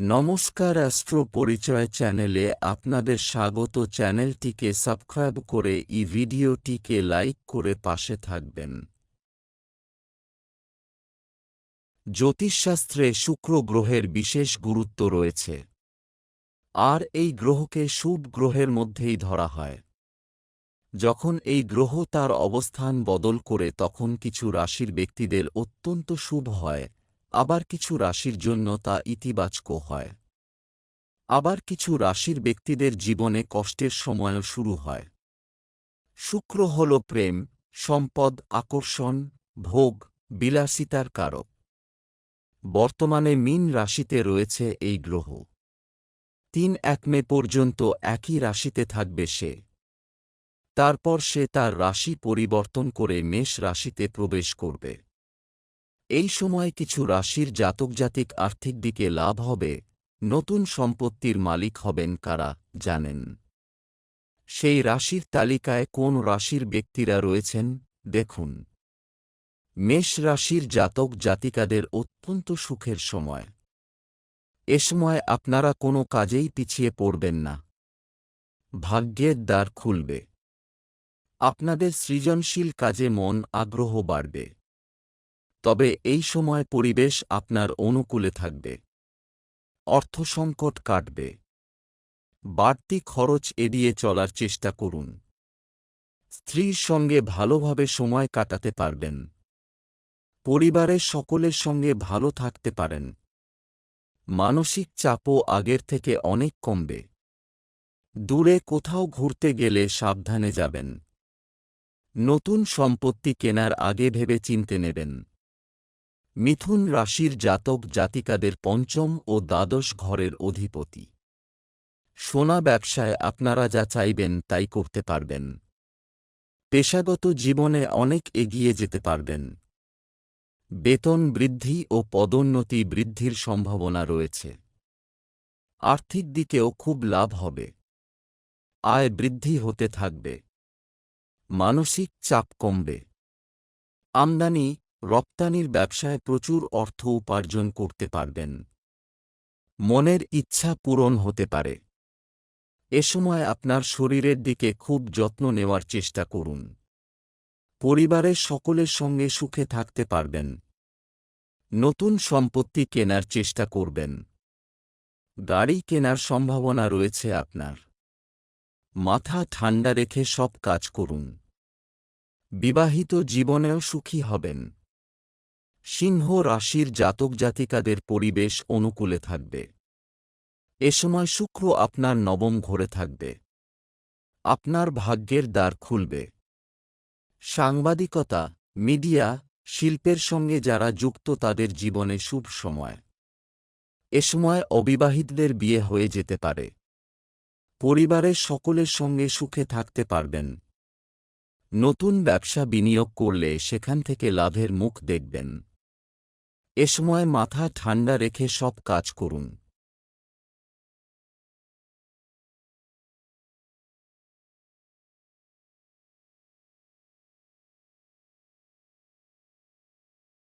নমস্কার অ্যাস্ট্রো পরিচয় চ্যানেলে আপনাদের স্বাগত। চ্যানেলটিকে সাবস্ক্রাইব করে এই ভিডিওটিকে লাইক করে পাশে থাকবেন। জ্যোতিষশাস্ত্রে শুক্র গ্রহের বিশেষ গুরুত্ব রয়েছে। আর এই গ্রহকে শুভ গ্রহের মধ্যেই ধরা হয়। যখন এই গ্রহ তার অবস্থান বদল করে তখন কিছু রাশির ব্যক্তিদের অত্যন্ত শুভ হয়। আবার কিছু রাশির জন্য তা ইতিবাচক হয়। আবার কিছু রাশির ব্যক্তিদের জীবনে কষ্টের সময়ও শুরু হয়। শুক্র হল প্রেম, সম্পদ, আকর্ষণ, ভোগ, বিলাসিতার কারক। বর্তমানে মিন রাশিতে রয়েছে এই গ্রহ। তিন এক মে পর্যন্ত একই রাশিতে থাকবে সে। তারপর সে তার রাশি পরিবর্তন করে মেষ রাশিতে প্রবেশ করবে। এই সময় কিছু রাশির জাতক জাতিক আর্থিক দিকে লাভ হবে, নতুন সম্পত্তির মালিক হবেন কারা জানেন? সেই রাশির তালিকায় কোন রাশির ব্যক্তিরা রয়েছেন? দেখুন। মেষ রাশির জাতক জাতিকাদের অত্যন্ত সুখের সময়। এ সময় আপনারা কোনো কাজেই পিছিয়ে পড়বেন না। ভাগ্যের দ্বার খুলবে। আপনাদের সৃজনশীল কাজে মন, আগ্রহ বাড়বে। তবে এই সময় পরিবেশ আপনার অনুকূলে থাকবে। অর্থসংকট কাটবে। বাড়তি খরচ এড়িয়ে চলার চেষ্টা করুন। স্ত্রীর সঙ্গে ভালোভাবে সময় কাটাতে পারবেন। পরিবারের সকলের সঙ্গে ভালো থাকতে পারেন। মানসিক চাপও আগের থেকে অনেক কমবে। দূরে কোথাও ঘুরতে গেলে সাবধানে যাবেন। নতুন সম্পত্তি কেনার আগে ভেবে চিনতে নেবেন। মিথুন রাশির জাতক জাতিকাদের পঞ্চম ও দ্বাদশ ঘরের অধিপতি। সোনা ব্যবসায় আপনারা যা চাইবেন তাই করতে পারবেন। পেশাগত জীবনে অনেক এগিয়ে যেতে পারবেন। বেতন বৃদ্ধি ও পদোন্নতি বৃদ্ধির সম্ভাবনা রয়েছে। আর্থিক দিকেও খুব লাভ হবে। আয় বৃদ্ধি হতে থাকবে। মানসিক চাপ কমবে। আমদানি রপ্তানির ব্যবসায় প্রচুর অর্থ উপার্জন করতে পারবেন। মনের ইচ্ছা পূরণ হতে পারে। এ সময় আপনার শরীরের দিকে খুব যত্ন নেওয়ার চেষ্টা করুন। পরিবারের সকলের সঙ্গে সুখে থাকতে পারবেন। নতুন সম্পত্তি কেনার চেষ্টা করবেন। গাড়ি কেনার সম্ভাবনা রয়েছে আপনার। মাথা ঠান্ডা রেখে সব কাজ করুন। বিবাহিত জীবনেও সুখী হবেন। সিংহ রাশির জাতক জাতিকাদের পরিবেশ অনুকূলে থাকবে। এ সময় শুক্র আপনার নবম ঘরে থাকবে। আপনার ভাগ্যের দ্বার খুলবে। সাংবাদিকতা, মিডিয়া, শিল্পের সঙ্গে যারা যুক্ত তাদের জীবনে শুভ সময়। এ সময় অবিবাহিতদের বিয়ে হয়ে যেতে পারে। পরিবারের সকলের সঙ্গে সুখে থাকতে পারবেন। নতুন ব্যবসা বিনিয়োগ করলে সেখান থেকে লাভের মুখ দেখবেন। এ সময় মাথা ঠান্ডা রেখে সব কাজ করুন।